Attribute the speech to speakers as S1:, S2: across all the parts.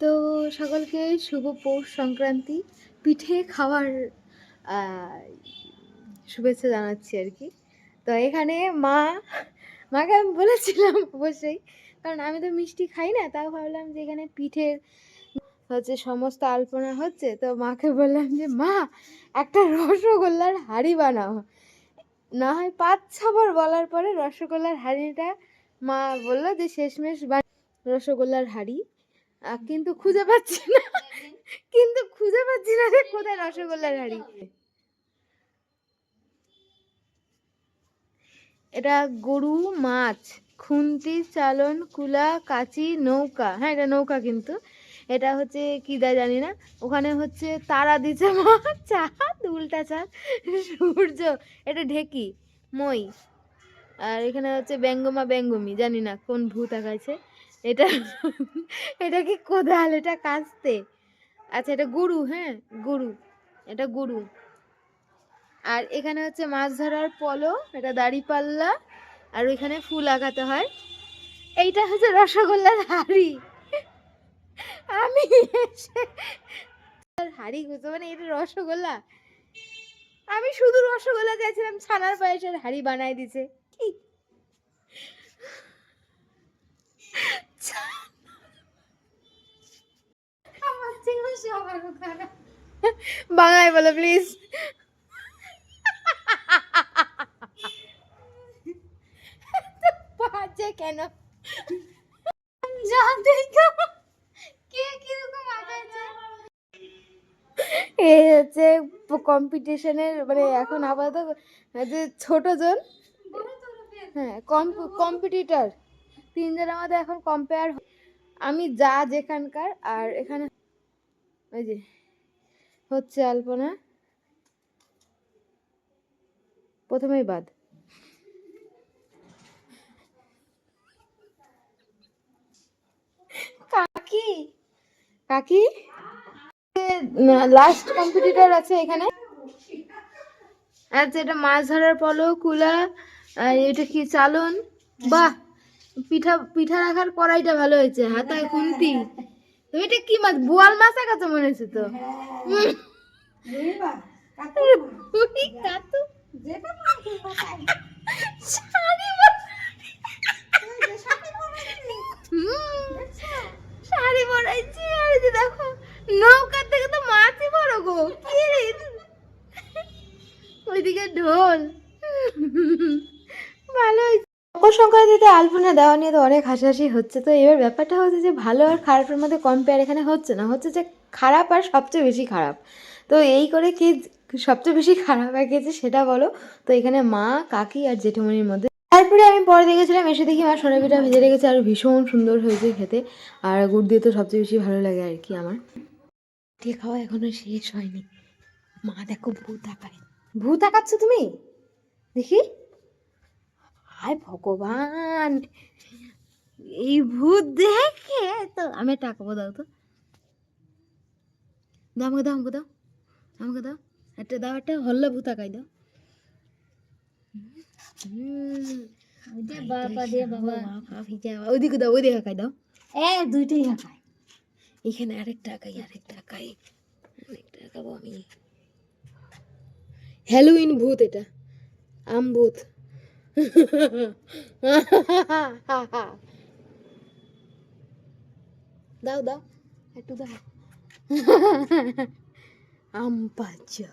S1: তো সকলকে শুভ পৌষ সংক্রান্তি। পিঠে খাওয়ার শুভেচ্ছা জানাচ্ছি আর কি। তো এখানে মা, মাকে আমি বলেছিলাম অবশ্যই, কারণ আমি তো মিষ্টি খাই না, তাও ভাবলাম যে এখানে পিঠের হচ্ছে সমস্ত আলপনা হচ্ছে, তো মাকে বললাম যে, মা, একটা রসগোল্লার হাঁড়ি বানাও। না হয় পাঁচ ছবার বলার পরে রসগোল্লার হাঁড়িটা মা বলল যে, শেষমেশ রসগোল্লার হাঁড়ি। কিন্তু খুঁজে পাচ্ছি না। কিন্তু খুঁজে পাচ্ছি না যে কোথায় রসগোল্লার হাঁড়ি। এটা গরু মাছ খুন্তি চালন কুলা কাচি নৌকা। হ্যাঁ এটা নৌকা কিন্তু। এটা হচ্ছে কি দেয় জানি না। ওখানে হচ্ছে তারা দিচ্ছে চাঁদ উল্টা চাঁদ সূর্য। এটা ঢেকি মই। আর এখানে হচ্ছে ব্যঙ্গমা ব্যঙ্গমি জানি না কোন ভূত আঁকাইছে। এটা এটা কি কোদাল? এটা কাস্তে। আচ্ছা এটা গরু হ্যাঁ? গরু। এটা গরু। আর এখানে হচ্ছে মাছ ধরার পলো, এটা দাড়ি পাল্লা আর ওইখানে ফুল আঁকাতে হয়। এইটা হচ্ছে রসগোল্লার হাড়ি। আমি এসে হাড়ি গুছো মানে এটা রসগোল্লা। আমি শুধু রসগোল্লা চাইছিলাম, ছানার পায়েসের হাড়ি বানাই দিছে কি আমার থেকে সবার খারাপ। বাংলায় বলো প্লিজ বাজে কেন? এই হচ্ছে কম্পিটিশনের মানে এখন আপাতত যে ছোট জন। হ্যাঁ কম্পিটিটর তিনজন আমাদের এখন কম্পেয়ার আমি যা যেখানকার আর এখানে ওই যে হচ্ছে আলপনা। প্রথমেই বাদ। কাকি? কাকি? লাস্ট কম্পিটিটর আছে এখানে। আচ্ছা এটা মাছ ধরার পলো কুলা এটা কি চালন? বাহ! পিঠা পিঠা রাখার কড়াইটা ভালো হয়েছে হাতায় খুন্তি। তো এটা কি মাছ? বোয়াল মাছ একাছে মনে হচ্ছে তো। শাড়ি দেখো, নৌকার থেকে তো মাছই বড় গো। কি ওইদিকে ঢোল। ভালো হয়েছে। মকর সংক্রান্তিতে আলপনা দেওয়া নিয়ে তো অনেক হাসাহাসি হচ্ছে। তো এবার ব্যাপারটা হচ্ছে যে, ভালো আর খারাপের মধ্যে কম্পেয়ার এখানে হচ্ছে না। হচ্ছে যে, খারাপ আর সবচেয়ে বেশি খারাপ। তো এই করে কি সবচেয়ে বেশি খারাপ গেছে সেটা বলো? তো এখানে মা, কাকি আর জেঠুমনির মধ্যে। তারপরে আমি পরে দেখেছিলাম, এসে দেখি মা সোনা পিঠা ভেজে রেখেছে আর ভীষণ সুন্দর হয়েছে খেতে। আর গুড় দিয়ে তো সবচেয়ে বেশি ভালো লাগে আর কি আমার। পিঠে খাওয়া এখনও শেষ হয়নি। মা দেখো, ভূত আঁকায়। ভূত আঁকাচ্ছ তুমি? দেখি। হায় ভগবান। এই ভূত দেখে তো আমি একটা আঁকাবো দাও তো। দাও আমাকে দাও আমাকে দাও। আমাকে দাও। একটা দাও একটা হল্লা ভূত আঁকাই দাও। দাও আঁকাই দাও।
S2: এ দুইটাই
S1: এখানে আরেকটা আঁকাই আরেকটা আঁকাই। আরেকটা আঁকাবো আমি। হ্যালোইন ভূত এটা। আম ভূত। দাও দাও একটু দাও আম পাচা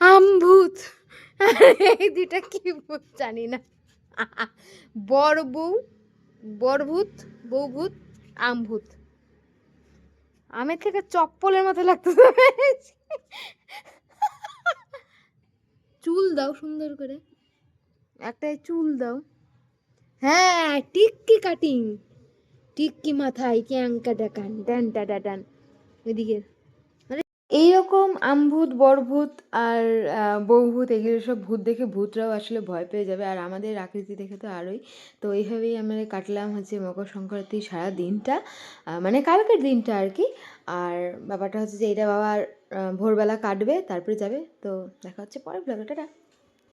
S1: আম ভূত এই দুইটা কি জানি না বড় বউ বড় ভূত বউ ভূত আম ভূত আমের থেকে চপ্পলের মতো লাগতেছে। চুল দাও সুন্দর করে। একটাই চুল দাও। হ্যাঁ টিক্কি কাটিং। টিক্কি মাথায় ক্যাংকা ডাকান কান ডান টাটা ডান ওইদিকে এইরকম আমভূত, বরভূত আর বহুভূত, এগুলো সব ভূত দেখে ভূতরাও আসলে ভয় পেয়ে যাবে। আর আমাদের আকৃতি দেখে তো আরোই। তো এইভাবেই আমরা কাটলাম হচ্ছে মকর সংক্রান্তি সারা দিনটা মানে কালকের দিনটা আর কি। আর ব্যাপারটা হচ্ছে যে এটা বাবার ভোরবেলা কাটবে, তারপরে যাবে। তো দেখা হচ্ছে পরের ব্লগে টাটা!